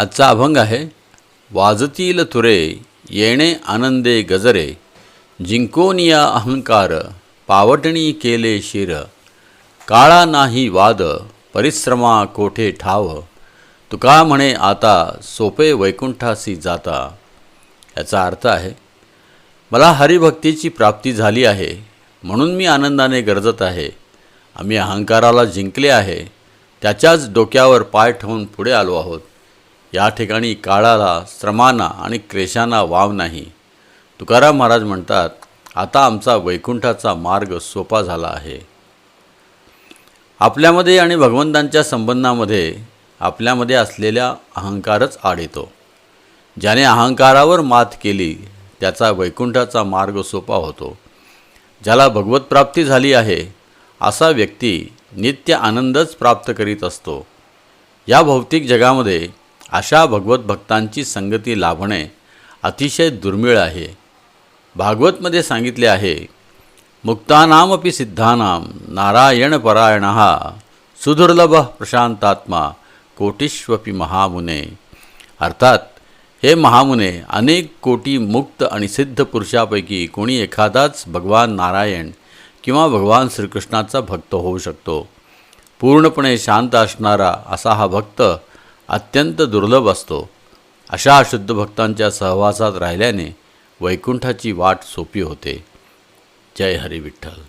आजचा अभंग आहे वाजतील तुरे येणे आनंदे गजरे जिंकोनिया अहंकार पावटणी केले शिर काळा नाही वाद परिश्रमा कोठे ठाव तुका म्हणे आता सोपे वैकुंठासी जाता. याचा अर्थ आहे मला हरिभक्तीची प्राप्ती झाली आहे म्हणून मी आनंदाने गरजत आहे. आम्ही अहंकाराला जिंकले आहे त्याच्याच डोक्यावर पाय ठेवून पुढे आलो आहोत. या ठिकाणी काळाला श्रमांना आणि क्लेशांना वाव नाही. तुकाराम महाराज म्हणतात आता आमचा वैकुंठाचा मार्ग सोपा झाला आहे. आपल्यामध्ये आणि भगवंतांच्या संबंधामध्ये आपल्यामध्ये असलेल्या अहंकारच आड येतो. ज्याने अहंकारावर मात केली त्याचा वैकुंठाचा मार्ग सोपा होतो. ज्याला भगवत प्राप्ती झाली आहे असा व्यक्ती नित्य आनंदच प्राप्त करीत असतो. या भौतिक जगामध्ये अशा भगवत भक्तांची संगती लाभणे अतिशय दुर्मिळ आहे. भागवतमध्ये सांगितले आहे मुक्तानामपि सिद्धानां नारायणपरायण सुदुर्लभ प्रशांतात्मा कोटीश्वपी महामुने। अर्थात हे महामुने अनेक कोटी मुक्त आणि सिद्ध पुरुषापैकी कोणी एखादाच भगवान नारायण किंवा भगवान श्रीकृष्णाचा भक्त होऊ शकतो. पूर्णपणे शांत असणारा असा हा भक्त अत्यंत दुर्लभ असतो. अशा शुद्ध भक्तांच्या सहवासात राहिल्याने वैकुंठाची वाट सोपी होते. जय हरी विठ्ठल.